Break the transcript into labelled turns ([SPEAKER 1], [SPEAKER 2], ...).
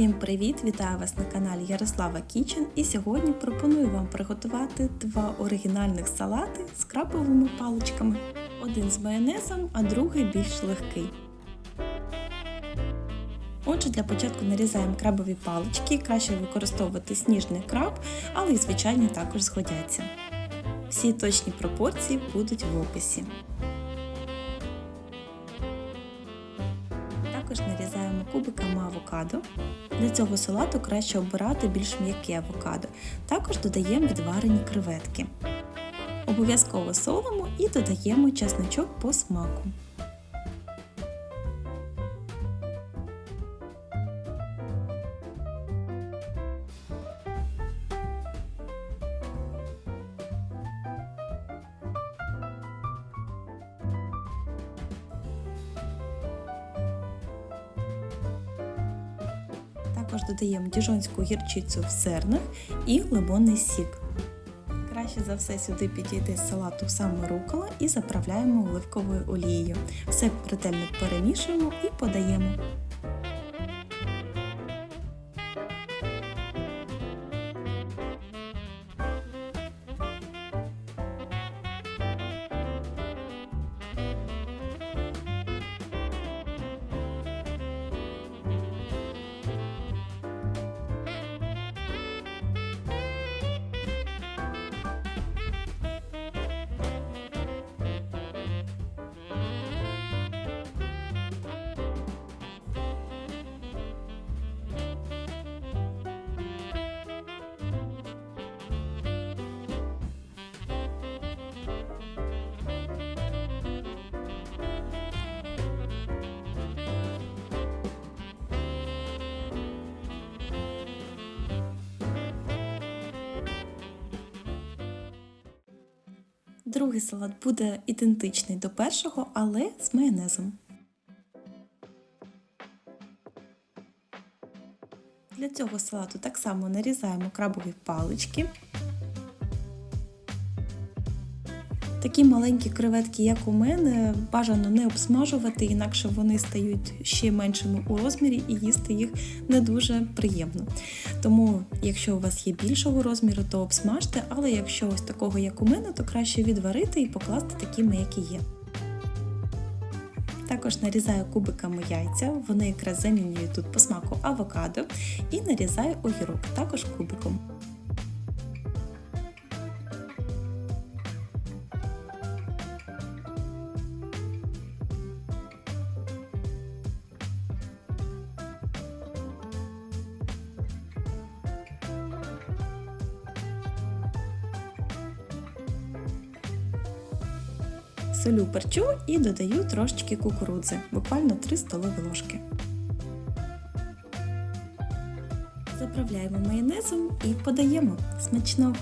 [SPEAKER 1] Всім привіт! Вітаю вас на каналі Ярослава Кічен. І сьогодні пропоную вам приготувати два оригінальних салати з крабовими паличками. Один з майонезом, а другий більш легкий. Отже, для початку нарізаємо крабові палички. Краще використовувати сніжний краб, але й звичайні також згодяться. Всі точні пропорції будуть в описі. Кубиками авокадо. Для цього салату краще обирати більш м'яке авокадо. Також додаємо відварені креветки. Обов'язково солимо і додаємо чесничок по смаку. Також додаємо діжонську гірчицю в зернах і лимонний сік. Краще за все сюди підійде з салату саме рукола і заправляємо оливковою олією. Все ретельно перемішуємо і подаємо. Другий салат буде ідентичний до першого, але з майонезом. Для цього салату так само нарізаємо крабові палички. Такі маленькі креветки, як у мене, бажано не обсмажувати, інакше вони стають ще меншими у розмірі і їсти їх не дуже приємно. Тому, якщо у вас є більшого розміру, то обсмажте, але якщо ось такого, як у мене, то краще відварити і покласти такими, які є. Також нарізаю кубиками яйця, вони якраз замінюють тут по смаку авокадо, і нарізаю огірок також кубиком. Солю перчу і додаю трошечки кукурудзи, буквально 3 столові ложки. Заправляємо майонезом і подаємо смачного.